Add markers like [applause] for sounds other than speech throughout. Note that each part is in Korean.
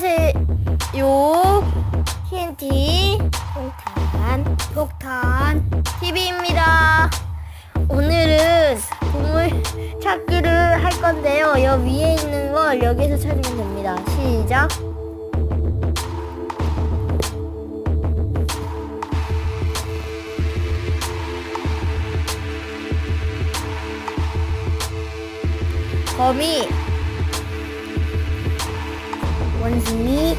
안녕하세요. TNT 폭탄 폭탄 TV입니다. 오늘은 보물 찾기를 할 건데요. 여기 위에 있는 걸 여기서 찾으면 됩니다. 시작. 거미 원숭이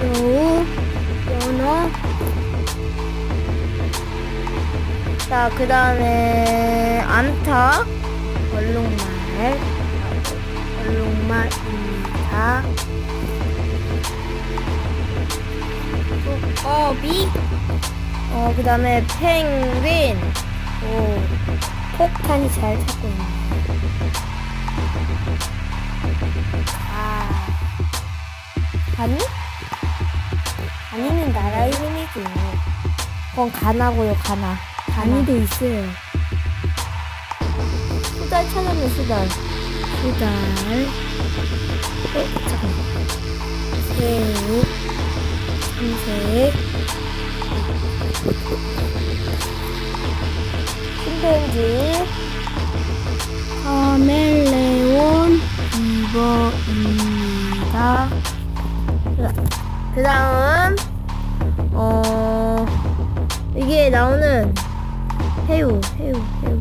여우 연어. 자 그 다음에 암탉 얼룩말. 얼룩말입니다. 두꺼비. 어 그 다음에 펭귄. 오 폭탄이 잘 찾고 있네 아. 가니? 가니는 나라 이름이죠 그건 가나고요 가나. 가니도 있어요. 수달 찾았네 수달. 수달. 어 잠깐만. 새우 참새 침팬지 그 다음, 어, 이게 나오는 해우, 해우, 해우.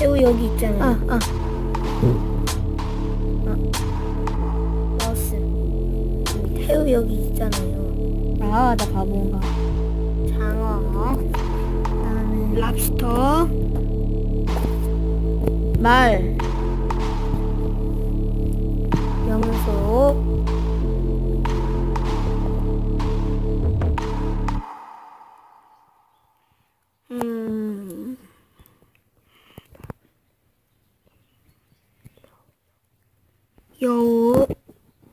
해우 여기 있잖아요. 아, 아. 아. 마우스. 해우 여기 있잖아요. 아, 나 바본가. 장어. 그다음에 랍스터. 말. 염소. 음. 여우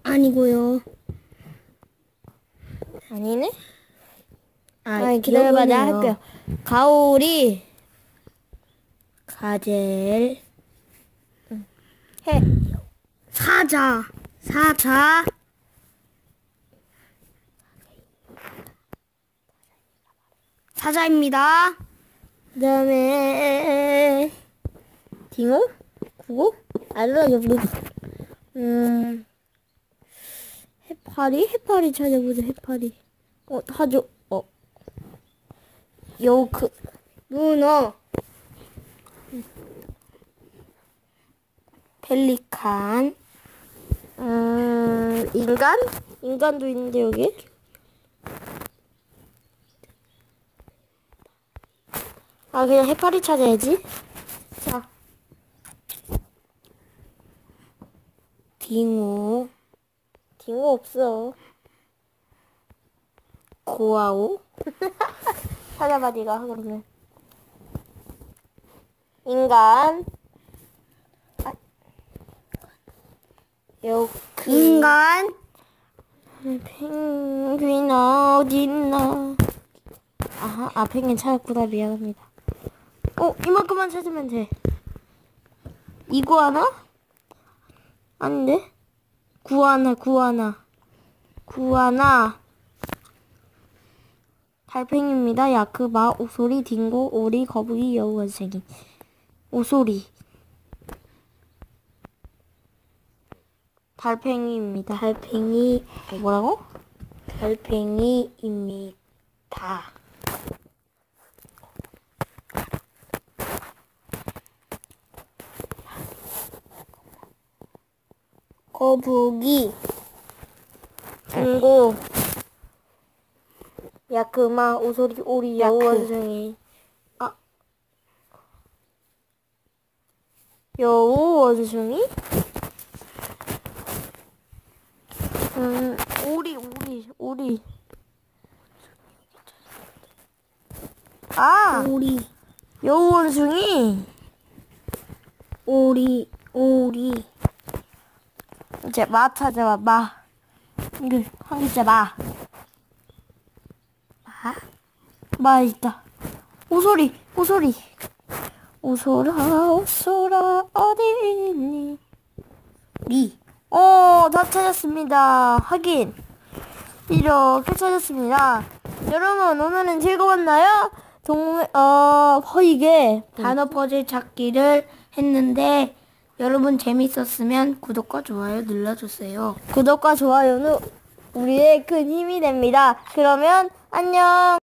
아니고요. 아니네? 아, 기다려봐, 내가 할게요. 가오리, 가젤, 해, 사자, 사자, 사자입니다. 그 다음에, 딩오? 구고? 알라, 여기, 음, 해파리? 해파리 찾아보자, 해파리. 어, 하죠. 어. 요크. 문어. 펠리칸. 음, 인간? 인간도 있는데, 여기? 아, 그냥 해파리 찾아야지. 자. 딩오. 딩오 없어. 고아오? [laughs] 찾아봐 네가 그러면 인간 요크 인간 펭귄 어딨나 아하 아 펭귄 찾았구나 미안합니다 어 이만큼만 찾으면 돼 이구아나? 아닌데 구아나 구아나 구아나 달팽이입니다. 야크바, 오소리, 딩고, 오리, 거북이, 여우, 원숭이. 오소리. 달팽이입니다. 달팽이, 뭐라고? 달팽이입니다. 거북이, 딩고, 야크마 오소리 오리 여우 원숭이. 아. 여우 원숭이 음 오리 오리 오리 아 오리 여우 원숭이 오리 오리 이제 마 찾아봐 마 이거 한 글자 마 마? 마 있다. 오소리, 오소리. 오소라 오소라 어디 있니? 리. 어, 다 찾았습니다. 확인. 이렇게 찾았습니다. 여러분, 오늘은 즐거웠나요? 동, 어, 허이게. 단어 퍼즐 찾기를 했는데 여러분 재밌었으면 구독과 좋아요 눌러주세요. 구독과 좋아요는 우리의 큰 힘이 됩니다. 그러면, 안녕.